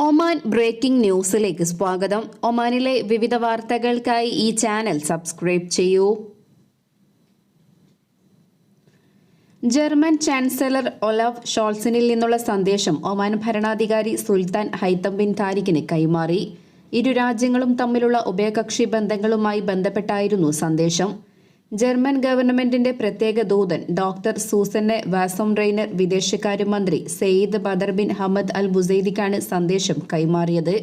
Oman breaking ന്യൂസിലേക്ക് സ്വാഗതം. ഒമാനിലെ വിവിധ വാർത്തകൾക്കായി ഈ ചാനൽ സബ്സ്ക്രൈബ് ചെയ്യൂ. ജർമ്മൻ ചാൻസലർ ഒലഫ് ഷോൾസിനിൽ നിന്നുള്ള സന്ദേശം ഒമാൻ ഭരണാധികാരി സുൽത്താൻ ഹൈത്തം ബിൻ താരിഖിന് കൈമാറി. ഇരു രാജ്യങ്ങളും തമ്മിലുള്ള ഉഭയകക്ഷി ബന്ധങ്ങളുമായി ബന്ധപ്പെട്ടായിരുന്നു സന്ദേശം. ജർമ്മൻ ഗവൺമെന്റിന്റെ പ്രത്യേക ദൂതൻ ഡോക്ടർ സൂസന്നെ വാസം റെയ്നർ വിദേശകാര്യമന്ത്രി Sayyid Badr bin Hamad al ബുസൈദിക്കാണ് സന്ദേശം കൈമാറിയത്.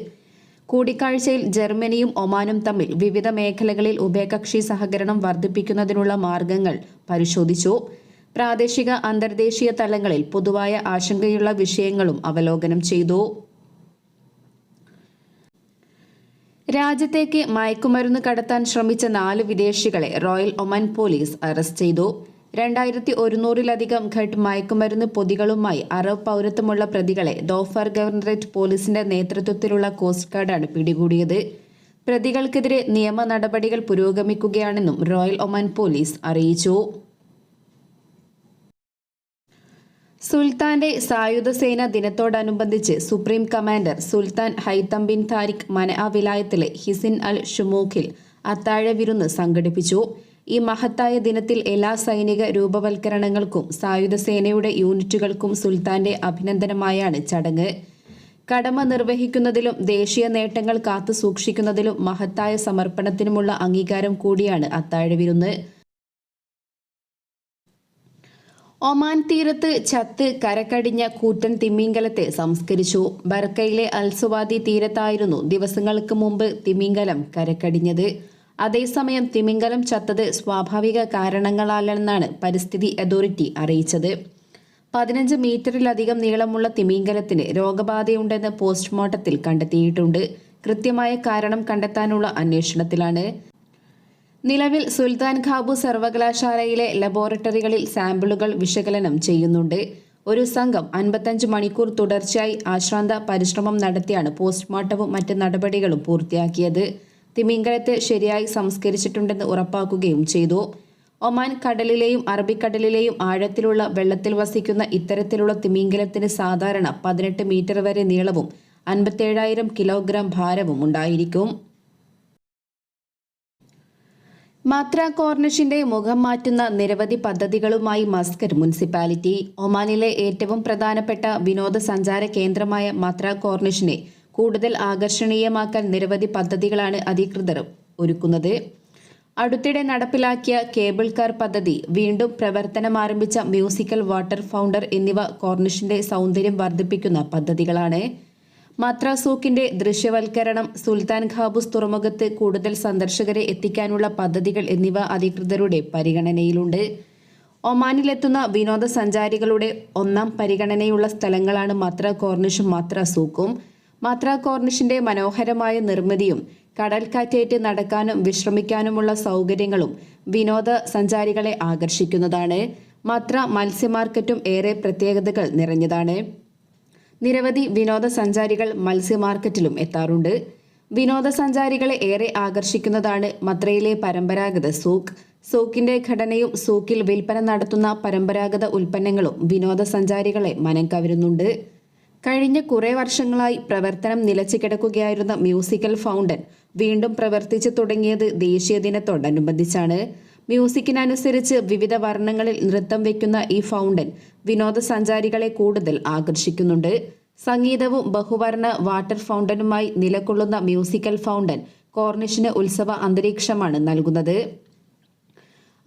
കൂടിക്കാഴ്ചയിൽ ജർമ്മനിയും ഒമാനും തമ്മിൽ വിവിധ മേഖലകളിൽ ഉഭയകക്ഷി സഹകരണം വർദ്ധിപ്പിക്കുന്നതിനുള്ള മാർഗങ്ങൾ പരിശോധിച്ചു. പ്രാദേശിക അന്തർദേശീയ തലങ്ങളിൽ പൊതുവായ ആശങ്കയുള്ള വിഷയങ്ങളും അവലോകനം ചെയ്തു. രാജ്യത്തേക്ക് മയക്കുമരുന്ന് കടത്താൻ ശ്രമിച്ച നാല് വിദേശികളെ റോയൽ ഒമാൻ പോലീസ് അറസ്റ്റ് ചെയ്തു. രണ്ടായിരത്തി ഒരുന്നൂറിലധികം ഘട്ട് മയക്കുമരുന്ന് പൊതികളുമായി അറബ് പൗരത്വമുള്ള പ്രതികളെ ദോഫർ ഗവർണറേറ്റ് പോലീസിന്റെ നേതൃത്വത്തിലുള്ള കോസ്റ്റ് ഗാർഡാണ് പിടികൂടിയത്. പ്രതികൾക്കെതിരെ നിയമ നടപടികൾ പുരോഗമിക്കുകയാണെന്നും റോയൽ ഒമാൻ പോലീസ് അറിയിച്ചു. സുൽത്താന്റെ സായുധ സേന ദിനത്തോടനുബന്ധിച്ച് സുപ്രീം കമാൻഡർ സുൽത്താൻ ഹൈത്തം ബിൻ താരിഖ് മന വിലായത്തിലെ ഹിസിൻ അൽ ഷുമൂഖിൽ അത്താഴ വിരുന്ന് സംഘടിപ്പിച്ചു. ഈ മഹത്തായ ദിനത്തിൽ എല്ലാ സൈനിക രൂപവൽക്കരണങ്ങൾക്കും സായുധ സേനയുടെ യൂണിറ്റുകൾക്കും സുൽത്താന്റെ അഭിനന്ദനമായാണ് ചടങ്ങ്. കടമ നിർവഹിക്കുന്നതിലും ദേശീയ നേട്ടങ്ങൾ കാത്തു സൂക്ഷിക്കുന്നതിലും മഹത്തായ സമർപ്പണത്തിനുമുള്ള അംഗീകാരം കൂടിയാണ് അത്താഴ വിരുന്ന്. ഒമാൻ തീരത്ത് ചത്ത് കരക്കടിഞ്ഞ കൂറ്റൻ തിമിംഗലത്തെ സംസ്കരിച്ചു. ബർക്കയിലെ അൽസുവാദി തീരത്തായിരുന്നു ദിവസങ്ങൾക്ക് മുമ്പ് തിമിംഗലം കരക്കടിഞ്ഞത്. അതേസമയം തിമിംഗലം ചത്തത് സ്വാഭാവിക കാരണങ്ങളാലെന്നാണ് പരിസ്ഥിതി അതോറിറ്റി അറിയിച്ചത്. പതിനഞ്ച് മീറ്ററിലധികം നീളമുള്ള തിമിംഗലത്തിന് രോഗബാധയുണ്ടെന്ന് പോസ്റ്റ്മോർട്ടത്തിൽ കണ്ടെത്തിയിട്ടുണ്ട്. കൃത്യമായ കാരണം കണ്ടെത്താനുള്ള അന്വേഷണത്തിലാണ്. നിലവിൽ സുൽത്താൻ ഖാബു സർവകലാശാലയിലെ ലബോറട്ടറികളിൽ സാമ്പിളുകൾ വിശകലനം ചെയ്യുന്നുണ്ട്. ഒരു സംഘം അൻപത്തഞ്ച് മണിക്കൂർ തുടർച്ചയായി ആശ്രാന്ത പരിശ്രമം നടത്തിയാണ് പോസ്റ്റ്മോർട്ടവും മറ്റ് നടപടികളും പൂർത്തിയാക്കിയത്. തിമിംഗലത്തെ ശരിയായി സംസ്കരിച്ചിട്ടുണ്ടെന്ന് ഉറപ്പാക്കുകയും ചെയ്തു. ഒമാൻ കടലിലെയും അറബിക്കടലിലെയും ആഴത്തിലുള്ള വെള്ളത്തിൽ വസിക്കുന്ന ഇത്തരത്തിലുള്ള തിമിംഗലത്തിന് സാധാരണ പതിനെട്ട് മീറ്റർ വരെ നീളവും അൻപത്തേഴായിരം കിലോഗ്രാം ഭാരവും ഉണ്ടായിരിക്കും. മാത്ര കോർണിഷിന്റെ മുഖം മാറ്റുന്ന നിരവധി പദ്ധതികളുമായി മസ്കർ മുനിസിപ്പാലിറ്റി. ഒമാനിലെ ഏറ്റവും പ്രധാനപ്പെട്ട വിനോദസഞ്ചാര കേന്ദ്രമായ മാത്ര കോർണിഷിനെ കൂടുതൽ ആകർഷണീയമാക്കാൻ നിരവധി പദ്ധതികളാണ് അധികൃതർ ഒരുക്കുന്നത്. അടുത്തിടെ നടപ്പിലാക്കിയ കേബിൾ കാർ പദ്ധതി വീണ്ടും പ്രവർത്തനം ആരംഭിച്ച മ്യൂസിക്കൽ വാട്ടർ ഫൗണ്ടർ എന്നിവ കോർണിഷിന്റെ സൗന്ദര്യം വർദ്ധിപ്പിക്കുന്ന പദ്ധതികളാണ്. മത്രാസൂക്കിന്റെ ദൃശ്യവൽക്കരണം സുൽത്താൻ ഖാബൂസ് തുറമുഖത്ത് കൂടുതൽ സന്ദർശകരെ എത്തിക്കാനുള്ള പദ്ധതികൾ എന്നിവ അധികൃതരുടെ പരിഗണനയിലുണ്ട്. ഒമാനിലെത്തുന്ന വിനോദസഞ്ചാരികളുടെ ഒന്നാം പരിഗണനയുള്ള സ്ഥലങ്ങളാണ് മാത്ര കോർണിഷും മാത്ര സൂക്കും. മാത്ര കോർണിഷിന്റെ മനോഹരമായ നിർമ്മിതിയും കടൽക്കാറ്റേറ്റ് നടക്കാനും വിശ്രമിക്കാനുമുള്ള സൗകര്യങ്ങളും വിനോദസഞ്ചാരികളെ ആകർഷിക്കുന്നതാണ്. മാത്ര മത്സ്യമാർക്കറ്റും ഏറെ പ്രത്യേകതകൾ നിറഞ്ഞതാണ്. നിരവധി വിനോദസഞ്ചാരികൾ മത്സ്യമാർക്കറ്റിലും എത്താറുണ്ട്. വിനോദസഞ്ചാരികളെ ഏറെ ആകർഷിക്കുന്നതാണ് മത്രയിലെ പരമ്പരാഗത സൂക്ക്. സൂക്കിന്റെ ഘടനയും സൂക്കിൽ വിൽപ്പന നടത്തുന്ന പരമ്പരാഗത ഉൽപ്പന്നങ്ങളും വിനോദസഞ്ചാരികളെ മനം കവരുന്നുണ്ട്. കഴിഞ്ഞ കുറേ വർഷങ്ങളായി പ്രവർത്തനം നിലച്ചു കിടക്കുകയായിരുന്ന മ്യൂസിക്കൽ ഫൗണ്ടൻ വീണ്ടും പ്രവർത്തിച്ചു തുടങ്ങിയത് ദേശീയ ദിനത്തോടനുബന്ധിച്ചാണ്. മ്യൂസിക്കിനനുസരിച്ച് വിവിധ വർണങ്ങളിൽ നൃത്തം വയ്ക്കുന്ന ഈ ഫൗണ്ടൻ വിനോദസഞ്ചാരികളെ കൂടുതൽ ആകർഷിക്കുന്നുണ്ട്. സംഗീതവും ബഹുവർണ വാട്ടർ ഫൗണ്ടനുമായി നിലകൊള്ളുന്ന മ്യൂസിക്കൽ ഫൗണ്ടൻ കോർണിഷിന് ഉത്സവ അന്തരീക്ഷമാണ് നൽകുന്നത്.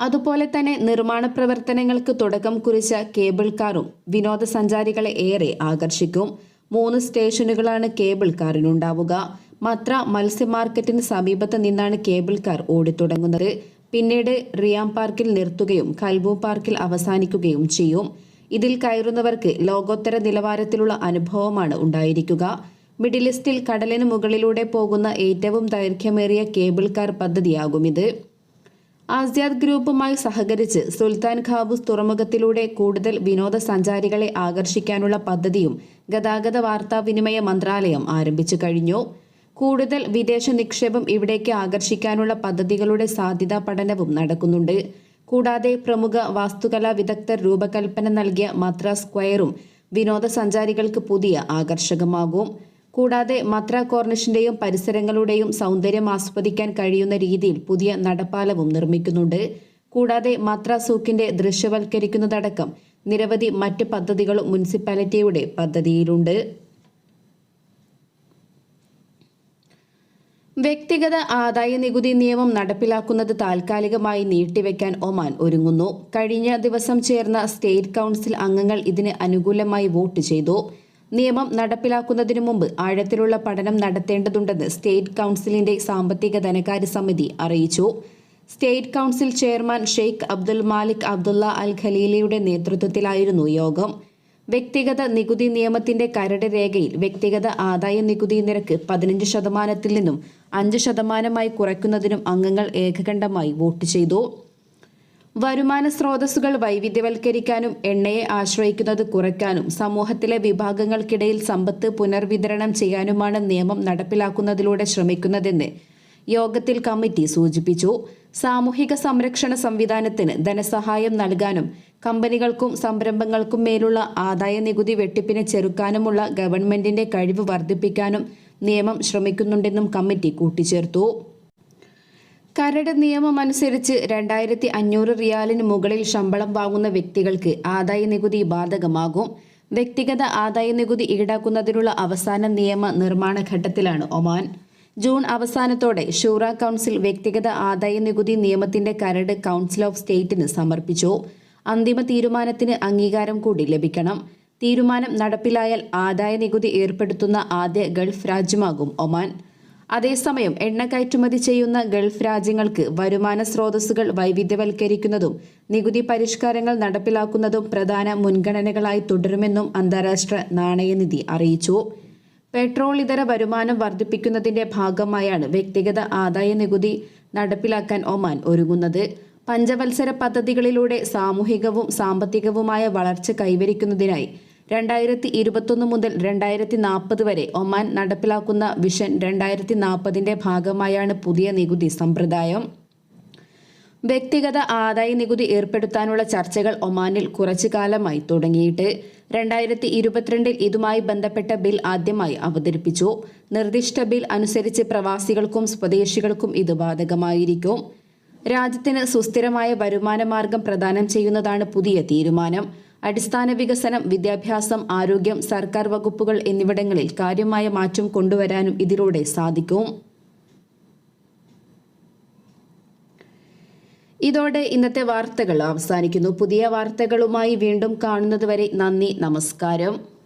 അതുപോലെ തന്നെ നിർമ്മാണ പ്രവർത്തനങ്ങൾക്ക് തുടക്കം കുറിച്ച കേബിൾ കാറും വിനോദസഞ്ചാരികളെ ഏറെ ആകർഷിക്കും. മൂന്ന് സ്റ്റേഷനുകളാണ് കേബിൾ കാറിനുണ്ടാവുക. മത്ര മത്സ്യ മാർക്കറ്റിന് സമീപത്ത് നിന്നാണ് കേബിൾ കാർ ഓടിത്തുടങ്ങുന്നത്. പിന്നീട് റിയാം പാർക്കിൽ നിർത്തുകയും കൽബു പാർക്കിൽ അവസാനിക്കുകയും ചെയ്യും. ഇതിൽ കയറുന്നവർക്ക് ലോകോത്തര നിലവാരത്തിലുള്ള അനുഭവമാണ് ഉണ്ടായിരിക്കുക. മിഡിൽ ഈസ്റ്റിൽ കടലിന് മുകളിലൂടെ പോകുന്ന ഏറ്റവും ദൈർഘ്യമേറിയ കേബിൾ കാർ പദ്ധതിയാകും ഇത്. ആസിയാദ് ഗ്രൂപ്പുമായി സഹകരിച്ച് സുൽത്താൻ ഖാബൂസ് തുറമുഖത്തിലൂടെ കൂടുതൽ വിനോദസഞ്ചാരികളെ ആകർഷിക്കാനുള്ള പദ്ധതിയും ഗതാഗത വാർത്താവിനിമയ മന്ത്രാലയം ആരംഭിച്ചു കഴിഞ്ഞു. കൂടുതൽ വിദേശ നിക്ഷേപം ഇവിടേക്ക് ആകർഷിക്കാനുള്ള പദ്ധതികളുടെ സാധ്യതാ പഠനവും നടക്കുന്നുണ്ട്. കൂടാതെ പ്രമുഖ വാസ്തുകലാ വിദഗ്ധർ രൂപകൽപ്പന നൽകിയ മദ്ര സ്ക്വയറും വിനോദസഞ്ചാരികൾക്ക് പുതിയ ആകർഷകമാകും. കൂടാതെ മത്ര കോർണിഷിന്റെയും പരിസരങ്ങളുടെയും സൗന്ദര്യം ആസ്വദിക്കാൻ കഴിയുന്ന രീതിയിൽ പുതിയ നടപ്പാലവും നിർമ്മിക്കുന്നുണ്ട്. കൂടാതെ മത്ര സൂക്കിന്റെ ദൃശ്യവൽക്കരിക്കുന്നതടക്കം നിരവധി മറ്റ് പദ്ധതികളും മുനിസിപ്പാലിറ്റിയുടെ പദ്ധതിയിലുണ്ട്. വ്യക്തിഗത ആദായ നികുതി നിയമം നടപ്പിലാക്കുന്നത് താൽക്കാലികമായി നീട്ടിവെക്കാൻ ഒമാൻ ഒരുങ്ങുന്നു. കഴിഞ്ഞ ദിവസം ചേർന്ന സ്റ്റേറ്റ് കൗൺസിൽ അംഗങ്ങൾ ഇതിന് അനുകൂലമായി വോട്ട് ചെയ്തു. നിയമം നടപ്പിലാക്കുന്നതിനു മുമ്പ് ആഴത്തിലുള്ള പഠനം നടത്തേണ്ടതുണ്ടെന്ന് സ്റ്റേറ്റ് കൗൺസിലിന്റെ സാമ്പത്തിക ധനകാര്യ സമിതി അറിയിച്ചു. State council chairman Sheikh Abdul Malik Abdullah al ഖലീലയുടെ നേതൃത്വത്തിലായിരുന്നു യോഗം. വ്യക്തിഗത നികുതി നിയമത്തിന്റെ കരട് രേഖയിൽ വ്യക്തിഗത ആദായ നികുതി നിരക്ക് പതിനഞ്ച് ശതമാനത്തിൽ നിന്നും അഞ്ച് ശതമാനമായി കുറയ്ക്കുന്നതിനും അംഗങ്ങൾ ഏകകണ്ഠമായി വോട്ട് ചെയ്തു. വരുമാന സ്രോതസ്സുകൾ വൈവിധ്യവൽക്കരിക്കാനും എണ്ണയെ ആശ്രയിക്കുന്നത് കുറയ്ക്കാനും സമൂഹത്തിലെ വിഭാഗങ്ങൾക്കിടയിൽ സമ്പത്ത് പുനർവിതരണം ചെയ്യാനുമാണ് നിയമം നടപ്പിലാക്കുന്നതിലൂടെ ശ്രമിക്കുന്നതെന്ന് യോഗത്തിൽ കമ്മിറ്റി സൂചിപ്പിച്ചു. സാമൂഹിക സംരക്ഷണ സംവിധാനത്തിന് ധനസഹായം നൽകാനും കമ്പനികൾക്കും സംരംഭങ്ങൾക്കും മേലുള്ള ആദായ നികുതി വെട്ടിപ്പിനെ ചെറുക്കാനുമുള്ള ഗവൺമെന്റിന്റെ കഴിവ് വർദ്ധിപ്പിക്കാനും നിയമം ശ്രമിക്കുന്നുണ്ടെന്നും കമ്മിറ്റി കൂട്ടിച്ചേർത്തു. കരട് നിയമമനുസരിച്ച് രണ്ടായിരത്തി അഞ്ഞൂറ് റിയാലിന് മുകളിൽ ശമ്പളം വാങ്ങുന്ന വ്യക്തികൾക്ക് ആദായ നികുതി ബാധകമാകും. വ്യക്തിഗത ആദായ നികുതി ഈടാക്കുന്നതിനുള്ള അവസാന നിയമ നിർമ്മാണ ഘട്ടത്തിലാണ് ഒമാൻ. ജൂൺ അവസാനത്തോടെ ഷൂറ കൗൺസിൽ വ്യക്തിഗത ആദായ നികുതി നിയമത്തിന്റെ കരട് കൗൺസിൽ ഓഫ് സ്റ്റേറ്റിന് സമർപ്പിച്ചു. അന്തിമ തീരുമാനത്തിന് അംഗീകാരം കൂടി ലഭിക്കണം. തീരുമാനം നടപ്പിലായാൽ ആദായ നികുതി ഏർപ്പെടുത്തുന്ന ആദ്യ ഗൾഫ് രാജ്യമാകും ഒമാൻ. അതേസമയം എണ്ണ കയറ്റുമതി ചെയ്യുന്ന ഗൾഫ് രാജ്യങ്ങൾക്ക് വരുമാന സ്രോതസ്സുകൾ വൈവിധ്യവൽക്കരിക്കുന്നതും നികുതി പരിഷ്കാരങ്ങൾ നടപ്പിലാക്കുന്നതും പ്രധാന മുൻഗണനകളായി തുടരുമെന്നും അന്താരാഷ്ട്ര നാണയനിധി അറിയിച്ചു. പെട്രോൾ ഇതര വരുമാനം വർദ്ധിപ്പിക്കുന്നതിന്റെ ഭാഗമായാണ് വ്യക്തിഗത ആദായ നികുതി നടപ്പിലാക്കാൻ ഒമാൻ ഒരുങ്ങുന്നത്. പഞ്ചവത്സര പദ്ധതികളിലൂടെ സാമൂഹികവും സാമ്പത്തികവുമായ വളർച്ച കൈവരിക്കുന്നതിനായി രണ്ടായിരത്തി ഇരുപത്തൊന്ന് മുതൽ രണ്ടായിരത്തി നാൽപ്പത് വരെ ഒമാൻ നടപ്പിലാക്കുന്ന വിഷൻ രണ്ടായിരത്തി നാൽപ്പതിന്റെ ഭാഗമായാണ് പുതിയ നികുതി സമ്പ്രദായം. വ്യക്തിഗത ആദായ നികുതി ഏർപ്പെടുത്താനുള്ള ചർച്ചകൾ ഒമാനിൽ കുറച്ചു കാലമായി തുടങ്ങിയിട്ട് രണ്ടായിരത്തി ഇരുപത്തിരണ്ടിൽ ഇതുമായി ബന്ധപ്പെട്ട ബിൽ ആദ്യമായി അവതരിപ്പിച്ചു. നിർദ്ദിഷ്ട ബിൽ അനുസരിച്ച് പ്രവാസികൾക്കും സ്വദേശികൾക്കും ഇത് ബാധകമായിരിക്കും. രാജ്യത്തിന് സുസ്ഥിരമായ വരുമാന മാർഗം പ്രദാനം ചെയ്യുന്നതാണ് പുതിയ തീരുമാനം. അടിസ്ഥാന വികസനം വിദ്യാഭ്യാസം ആരോഗ്യം സർക്കാർ വകുപ്പുകൾ എന്നിവിടങ്ങളിൽ കാര്യമായ മാറ്റം കൊണ്ടുവരാനും ഇതിലൂടെ സാധിക്കും. ഇതോടെ ഇന്നത്തെ വാർത്തകൾ അവസാനിക്കുന്നു. പുതിയ വാർത്തകളുമായി വീണ്ടും കാണുന്നതുവരെ നന്ദി നമസ്കാരം.